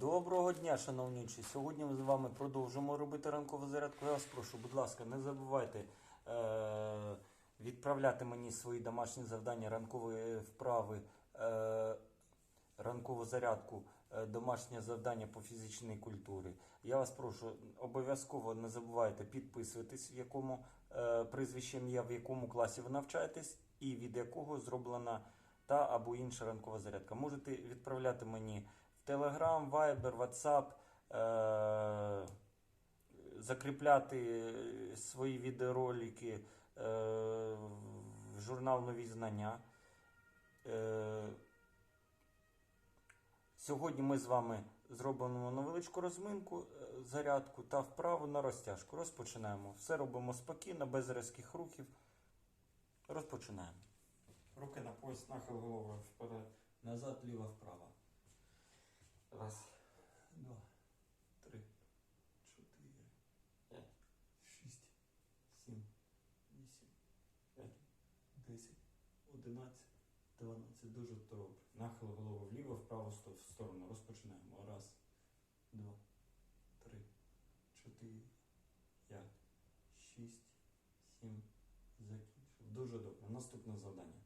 Доброго дня, шановні учні. Сьогодні ми з вами продовжимо робити ранкову зарядку. Я вас прошу, будь ласка, не забувайте е- відправляти мені свої домашні завдання, ранкові вправи, е- ранкову зарядку, е, домашнє завдання по фізичній культурі. Я вас прошу, обов'язково не забувайте підписуватись, в якому е- прізвище ім'я, в якому класі ви навчаєтесь, і від якого зроблена та або інша ранкова зарядка. Можете відправляти мені Telegram, Viber, WhatsApp, е- закріпляти свої відеоролики е- в журнал Нові знання. Е- Сьогодні ми з вами зробимо невеличку розминку, зарядку та вправу на розтяжку. Розпочинаємо. Все робимо спокійно, без різких рухів. Розпочинаємо. Руки на пояс, нахил голови вперед, назад, ліво, вправо. Раз, два, три, чотири, п'ять, шість, сім, вісім, п'ять, десять, одинадцять, дванадцять. Дуже добре. Нахил голови вліво, вправо в сторону. Розпочинаємо. Раз, два, три, чотири, п'ять, шість, сім. Закінчив. Дуже добре. Наступне завдання.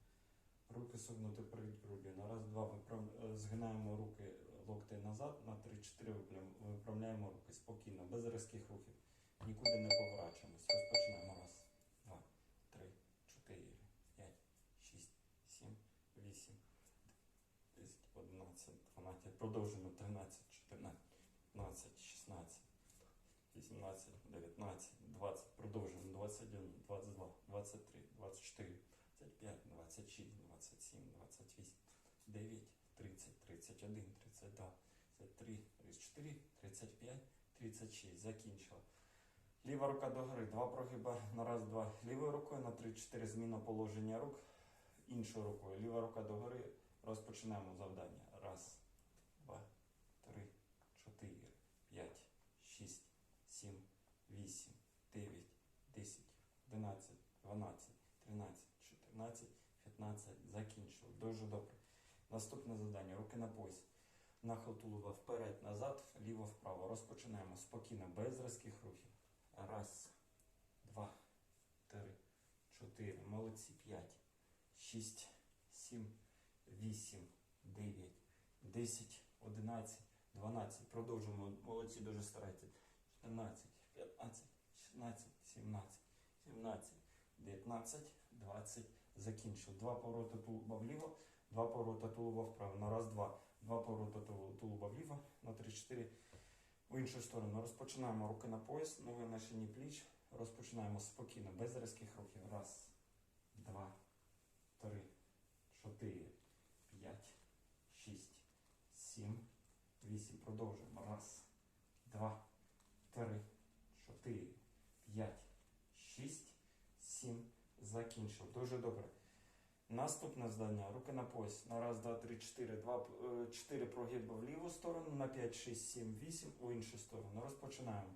Руки согнути перед груддю. На раз, два виправ- е, згинаємо руки локти назад, на три-чотири виправ- виправляємо руки спокійно, без різких рухів. Нікуди не поворачуємось. Розпочинаємо. Раз, два, три, чотири, п'ять, шість, сім, вісім, десять, одинадцять, дванадцять. Продовжуємо. Тринадцять, чотирнадцять, п'ятнадцять, шістнадцять. 18, 19, 20, продовжуємо, 21, 22, 23, 24, 25, 26, 27, 28, 9, 30, 31, 32, 33, 34, 35, 36. Закінчила. Ліва рука догори, два прогиба на раз, два. Лівою рукою на 3-4 зміна положення рук. Іншою рукою. Ліва рука догори. Розпочинаємо завдання. Раз, два, три, чотири, п'ять, шість. 7, 8, 9, 10, 11, 12, 13, 14, 15. Закінчили. Дуже добре. Наступне завдання. Руки на пояс. Нахил тулуба вперед, назад, ліво, вправо. Розпочинаємо спокійно, без різких рухів. Раз, два, три, чотири. Молодці. П'ять, шість, сім, вісім, дев'ять, десять, одинадцять, дванадцять. Продовжуємо. Молодці, дуже старайтесь. 14, 15, 16, 17, 17, 19, 20. Закінчив. Два повороти тулуба вліво, два повороти тулуба вправо. На раз, два. Два повороти тулуба вліво, на три, чотири. В іншу сторону. Розпочинаємо руки на пояс, ноги на шині пліч. Розпочинаємо спокійно, без різких рухів. Раз, два, три, чотири, п'ять, шість, сім, вісім. Продовжуємо. Раз, два, три, чотири, п'ять, шість, сім. Закінчив. Дуже добре. Наступне завдання. Руки на пояс. На раз, два, три, чотири. Два, е, чотири прогиби в ліву сторону. На п'ять, шість, сім, вісім у іншу сторону. Розпочинаємо.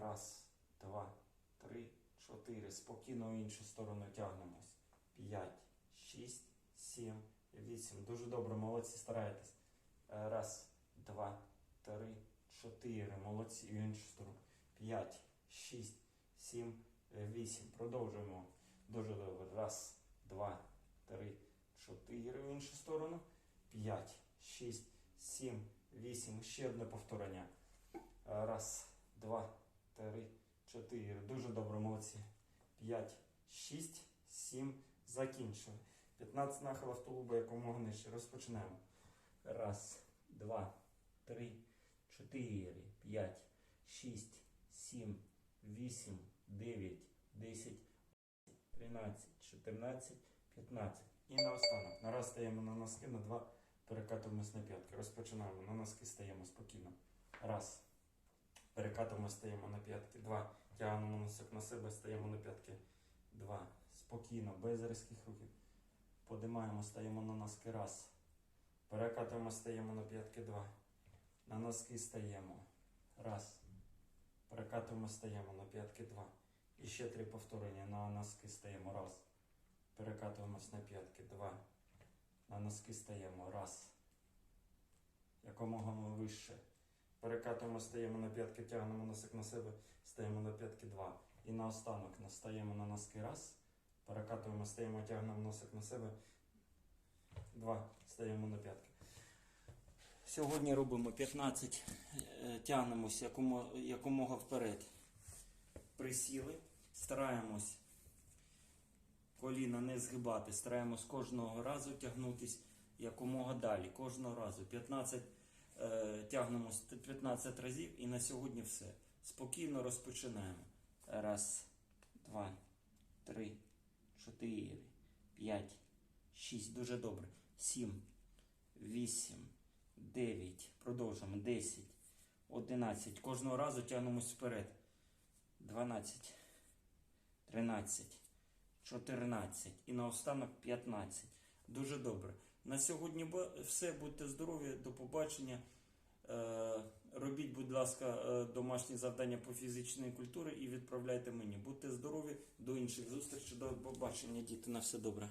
Раз, два, три, чотири. Спокійно в іншу сторону тягнемось. П'ять, шість, сім, вісім. Дуже добре. Молодці, старайтесь. Е, Раз, два, три, чотири. Молодці. В іншу сторону. П'ять, шість, сім, вісім. Продовжуємо. Дуже добре. Раз, два, три, чотири. В іншу сторону. П'ять, шість, сім, вісім. Ще одне повторення. Раз, два, три, чотири. Дуже добре, молодці. П'ять, шість, сім. Закінчили. 15 нахилів тулуба якомога нижче. Розпочинаємо. Раз, два, три, чотири, п'ять, шість, сім, вісім, дев'ять, десять, тринадцять, чотирнадцять, п'ятнадцять. І наостанок. На стаємо на носки, на два перекатуємось на п'ятки. Розпочинаємо. На носки стаємо спокійно. Раз. Перекатуємо, стаємо на п'ятки. Два. Тягнемо носок на себе, стаємо на п'ятки. Два. Спокійно, без різких рухів. Подимаємо, стаємо на носки. Раз. Перекатуємо, стаємо на п'ятки. Два. На носки стаємо. Раз. Перекатуємо, стаємо на п'ятки. І ще три повторення. На носки стаємо. Раз. Перекатуємось на п'ятки. Два. На носки стаємо. Раз. якомога вище. Перекатуємо, стаємо на п'ятки, тягнемо носик на себе, стаємо на п'ятки два. І наостанок настаємо на носки раз. Перекатуємо, стаємо, тягнемо носик на себе. Два. Стаємо на п'ятки. Сьогодні робимо 15, е, тягнемось якомога вперед. Присіли, стараємось коліна не згибати, стараємось кожного разу тягнутись якомога далі. Кожного разу. 15 е, тягнемось 15 разів і на сьогодні все. Спокійно розпочинаємо. Раз, два, три, чотири, п'ять, шість. Дуже добре. Сім, вісім, дев'ять. Продовжуємо. Десять, одинадцять. Кожного разу тягнемось вперед. Дванадцять, тринадцять, чотирнадцять. І наостанок 15. Дуже добре. На сьогодні все. Будьте здорові. До побачення. Е, Робіть, будь ласка, е, домашні завдання по фізичній культурі і відправляйте мені. Будьте здорові, до інших зустрічей, до побачення, діти. На все добре.